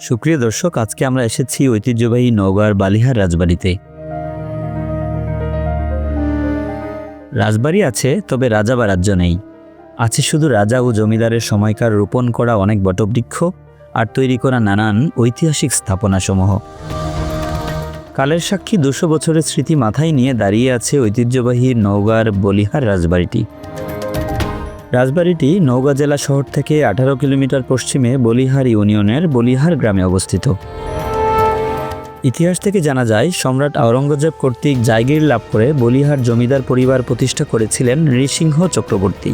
সুপ্রিয় দর্শক, আজকে আমরা এসেছি ঐতিহ্যবাহী নওগাঁর বালিহার রাজবাড়িতে। রাজবাড়ি আছে, তবে রাজা বা রাজ্য নেই। আছে শুধু রাজা ও জমিদারের সময়কার রোপণ করা অনেক বটবৃক্ষ আর তৈরি করা নানান ঐতিহাসিক স্থাপনাসমূহ। কালের সাক্ষী দুশো বছরের স্মৃতি মাথায় নিয়ে দাঁড়িয়ে আছে ঐতিহ্যবাহী নওগাঁর বলিহার রাজবাড়িটি। রাজবাড়িটি নওগাঁ জেলা শহর থেকে আঠারো কিলোমিটার পশ্চিমে বলিহার ইউনিয়নের বলিহার গ্রামে অবস্থিত। ইতিহাস থেকে জানা যায়, সম্রাট আওরঙ্গজেব কর্তৃক জায়গির লাভ করে বলিহার জমিদার পরিবার প্রতিষ্ঠা করেছিলেন নৃসিংহ চক্রবর্তী।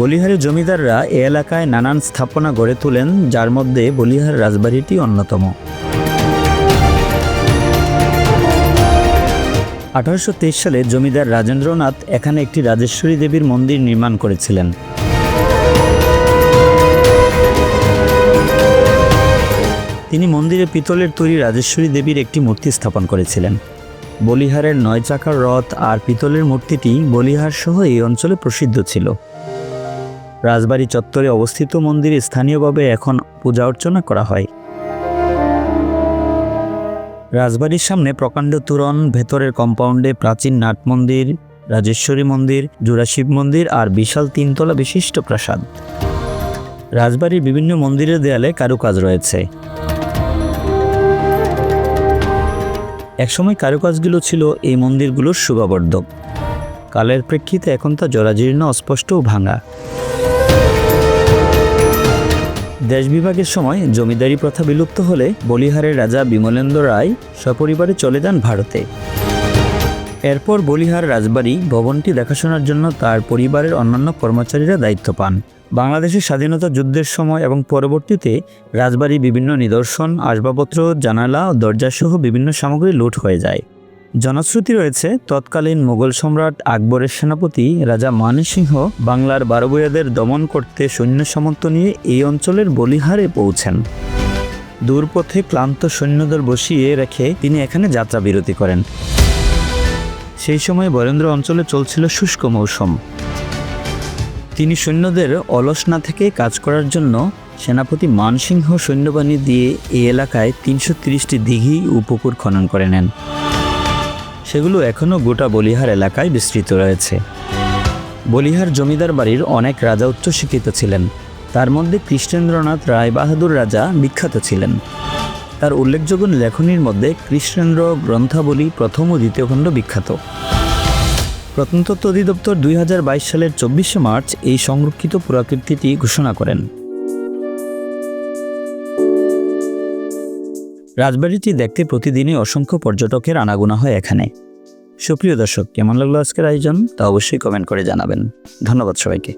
বলিহারের জমিদাররা এ এলাকায় নানান স্থাপনা গড়ে তোলেন, যার মধ্যে বলিহার রাজবাড়িটি অন্যতম। আঠারোশো তেইশ সালে জমিদার রাজেন্দ্রনাথ এখানে একটি রাজেশ্বরী দেবীর মন্দির নির্মাণ করেছিলেন। তিনি মন্দিরে পিতলের তৈরি রাজেশ্বরী দেবীর একটি মূর্তি স্থাপন করেছিলেন। বলিহারের নয় চাকার রথ আর পিতলের মূর্তিটি বলিহার সহ এই অঞ্চলে প্রসিদ্ধ ছিল। রাজবাড়ি চত্বরে অবস্থিত মন্দিরে স্থানীয়ভাবে এখন পূজা অর্চনা করা হয়। রাজবাড়ির সামনে প্রকাণ্ড তোরণ, ভেতরের কম্পাউন্ডে প্রাচীন নাট মন্দির, রাজেশ্বরী মন্দির, জোড়াশিব মন্দির আর বিশাল তিনতলা বিশিষ্ট প্রাসাদ। রাজবাড়ির বিভিন্ন মন্দিরের দেয়ালে কারুকাজ রয়েছে। একসময় কারুকাজগুলো ছিল এই মন্দিরগুলোর শুভাবর্ধক কালের প্রেক্ষিতে এখন তা জরাজীর্ণ, অস্পষ্ট ও ভাঙা। দেশ বিভাগের সময় জমিদারি প্রথা বিলুপ্ত হলে বলিহারের রাজা বিমলেন্দ্র রায় সপরিবারে চলে যান ভারতে। এরপর বলিহার রাজবাড়ি ভবনটি দেখাশোনার জন্য তার পরিবারের অন্যান্য কর্মচারীরা দায়িত্ব পান। বাংলাদেশের স্বাধীনতা যুদ্ধের সময় এবং পরবর্তীতে রাজবাড়ি বিভিন্ন নিদর্শন, আসবাবপত্র, জানালা দরজাসহ বিভিন্ন সামগ্রী লুট হয়ে যায়। জনশ্রুতি রয়েছে, তৎকালীন মোগল সম্রাট আকবরের সেনাপতি রাজা মানসিংহ বাংলার বারবইয়াদের দমন করতে সৈন্য সামন্ত নিয়ে এই অঞ্চলের বলিহারে পৌঁছেন। দূরপথে ক্লান্ত সৈন্যদল বসিয়ে রেখে তিনি এখানে যাত্রা বিরতি করেন। সেই সময় বরেন্দ্র অঞ্চলে চলছিল শুষ্ক মৌসুম। তিনি সৈন্যদের অলস না থেকে কাজ করার জন্য সেনাপতি মানসিংহ সৈন্যবাহিনী দিয়ে এই এলাকায় তিনশো তিরিশটি দিঘি ও পুকুর খনন করে নেন। সেগুলো এখনও গোটা বলিহার এলাকায় বিস্তৃত রয়েছে। বলিহার জমিদার বাড়ির অনেক রাজা উচ্চশিক্ষিত ছিলেন। তার মধ্যে কৃষ্ণেন্দ্রনাথ রায় বাহাদুর রাজা বিখ্যাত ছিলেন। তার উল্লেখযোগ্য লেখনীর মধ্যে কৃষ্ণেন্দ্র গ্রন্থাবলী প্রথম ও দ্বিতীয় খণ্ড বিখ্যাত। প্রত্নতত্ত্ব অধিদপ্তর দুই হাজার বাইশ সালের চব্বিশে মার্চ এই সংরক্ষিত পুরাকীর্তিটি ঘোষণা করেন। রাজবাড়িটি দেখতে প্রতিদিনই অসংখ্য পর্যটকের আনাগোনা হয় এখানে। সুপ্রিয় দর্শক, কেমন লাগল আজকের আয়োজন? তা অবশ্যই কমেন্ট করে জানাবেন। ধন্যবাদ সবাইকে।